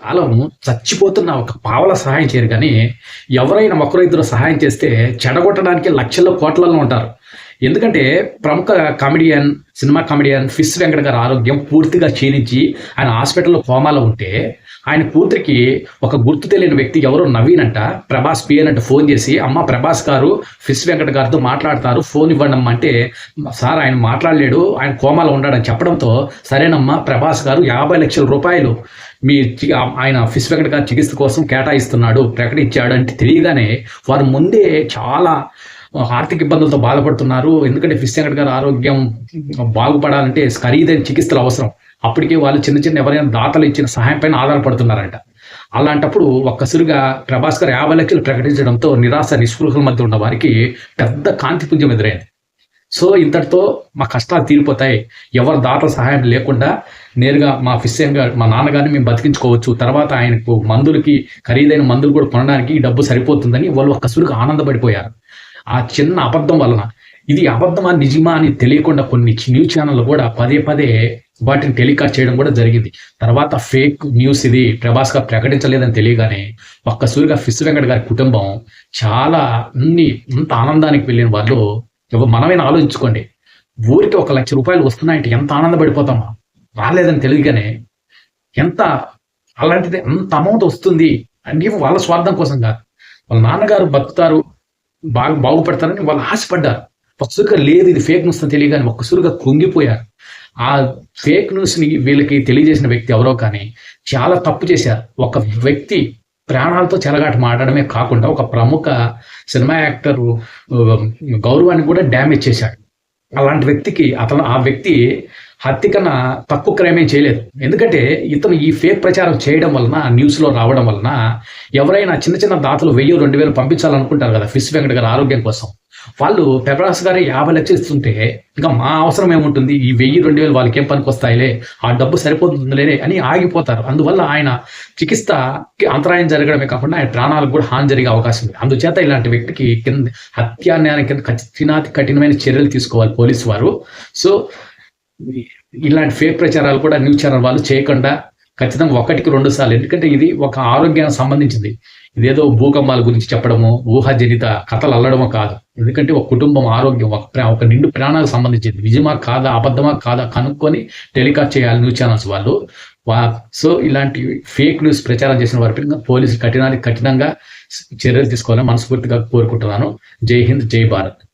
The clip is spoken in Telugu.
కాలం చచ్చిపోతున్న ఒక పావల సహాయం చేయరు కానీ ఎవరైనా ఒకరు ఇద్దరు సహాయం చేస్తే చెడగొట్టడానికి లక్షల్లో కోట్లలో ఉంటారు. ఎందుకంటే ప్రముఖ comedian cinema comedian fish Venkat గారి ఆరోగ్యం పూర్తిగా క్షీణించి ఆయన హాస్పిటల్లో కోమాలో ఉంటే ఆయన కూతురికి ఒక గుర్తు తెలియని వ్యక్తి ఎవరో నవీన్ అంట ప్రభాస్ పిఎన్ అంట ఫోన్ చేసి అమ్మ ప్రభాస్ గారు ఫిస్ వెంకట గారితో మాట్లాడతారు ఫోన్ ఇవ్వండి అంటే సార్ ఆయన మాట్లాడలేడు ఆయన కోమాలో ఉన్నాడని చెప్పడంతో సరేనమ్మా ప్రభాస్ గారు యాభై లక్షల రూపాయలు మీ చి- ఆయన ఫిస్ వెంకట గారి చికిత్స కోసం కేటాయిస్తున్నాడు ప్రకటించాడు అంటే తెలియగానే వారు ముందే చాలా ఆర్థిక ఇబ్బందులతో బాధపడుతున్నారు. ఎందుకంటే విశ్వంకట్ గారు ఆరోగ్యం బాగుపడాలంటే ఖరీదైన చికిత్సలు అవసరం. అప్పటికే వాళ్ళు చిన్న చిన్న ఎవరైనా దాతలు ఇచ్చిన సహాయం పైన ఆధారపడుతున్నారంట. అలాంటప్పుడు ఒక్కసారిగా ప్రభాస్ గారు యాభై లక్షలు ప్రకటించడంతో నిరాశ నిస్పృహల మధ్య ఉన్న వారికి పెద్ద కాంతిపుంజం ఎదురైంది. సో ఇంతటితో మా కష్టాలు తీరిపోతాయి. ఎవరి దాతల సహాయం లేకుండా నేరుగా మా ఫిస్యంగా మా నాన్నగారిని మేము బతికించుకోవచ్చు. తర్వాత ఆయనకు మందులకి ఖరీదైన మందులు కూడా కొనడానికి ఈ డబ్బు సరిపోతుందని వాళ్ళు ఒక్కసారిగా ఆనందపడిపోయారు. ఆ చిన్న అబద్ధం వలన. ఇది అబద్ధమా నిజమా అని తెలియకుండా కొన్ని న్యూస్ ఛానళ్ళు కూడా పదే పదే వాటిని టెలికాస్ట్ చేయడం కూడా జరిగింది. తర్వాత ఫేక్ న్యూస్ ఇది ప్రభాస్ గారు ప్రకటించలేదని తెలియగానే ఒక్కసారిగా ఫిస్ వెంకట్ గారి కుటుంబం చాలా అన్ని అంత ఆనందానికి వెళ్ళిన వాళ్ళు మనమైనా ఆలోచించుకోండి. ఊరికి ఒక లక్ష రూపాయలు వస్తున్నాయంటే ఎంత ఆనందపడిపోతామా? రాలేదని తెలియగానే ఎంత అలాంటిది అంత అమౌంట్ వస్తుంది అని వాళ్ళ స్వార్థం కోసం కాదు. వాళ్ళ నాన్నగారు బతుకుతారు బాగా బాగుపడతారని వాళ్ళు ఆశపడ్డారు. ఒక్కసారిగా లేదు ఇది ఫేక్ న్యూస్ అని తెలియగానే ఒక్కసారిగా కుంగిపోయారు. ఆ ఫేక్ న్యూస్ని వీళ్ళకి తెలియజేసిన వ్యక్తి ఎవరో కానీ చాలా తప్పు చేశారు. ఒక వ్యక్తి ప్రాణాలతో చెలగాట మాడడమే కాకుండా ఒక ప్రముఖ సినిమా యాక్టర్ గౌరవాన్ని కూడా డ్యామేజ్ చేశాడు. అలాంటి వ్యక్తికి అతను ఆ వ్యక్తి హత్య కన్నా తక్కువ క్రైమే చేయలేదు. ఎందుకంటే ఇతను ఈ ఫేక్ ప్రచారం చేయడం వలన న్యూస్లో రావడం వలన ఎవరైనా చిన్న చిన్న దాతలు వెయ్యి రెండు వేలు పంపించాలనుకుంటారు కదా ఫిస్ వెంకట గారి ఆరోగ్యం కోసం. వాళ్ళు పెపరాస్ గారు యాభై లక్షలు ఇస్తుంటే ఇంకా మా అవసరం ఏముంటుంది? ఈ వెయ్యి రెండు వేలు వాళ్ళకి ఏం పనికి వస్తాయిలే ఆ డబ్బు సరిపోతుందిలే అని ఆగిపోతారు. అందువల్ల ఆయన చికిత్సకి అంతరాయం జరగడమే కాకుండా ఆయన ప్రాణాలకు కూడా హాని జరిగే అవకాశం ఉంది. అందుచేత ఇలాంటి వ్యక్తికి కింద హత్యాన్యాయం కింద కఠినాతి కఠినమైన చర్యలు తీసుకోవాలి పోలీసు వారు. సో ఇలాంటి ఫేక్ ప్రచారాలు కూడా న్యూస్ ఛానల్ వాళ్ళు చేయకుండా ఖచ్చితంగా ఒకటికి రెండు సార్లు. ఎందుకంటే ఇది ఒక ఆరోగ్యానికి సంబంధించింది. ఇదేదో భూకంపాల గురించి చెప్పడము ఊహాజనిత కథలు అల్లడమో కాదు. ఎందుకంటే ఒక కుటుంబం ఆరోగ్యం ఒక ఒక నిండు ప్రాణాలకు సంబంధించింది. నిజమా కాదా అబద్ధమా కాదా కనుక్కొని టెలికాస్ట్ చేయాలి న్యూస్ ఛానల్స్ వాళ్ళు. వా సో ఇలాంటి ఫేక్ న్యూస్ ప్రచారం చేసిన వారి పైన పోలీసులు కఠినానికి కఠినంగా చర్యలు తీసుకోవాలని మనస్ఫూర్తిగా కోరుకుంటున్నాను. జై హింద్ జై భారత్.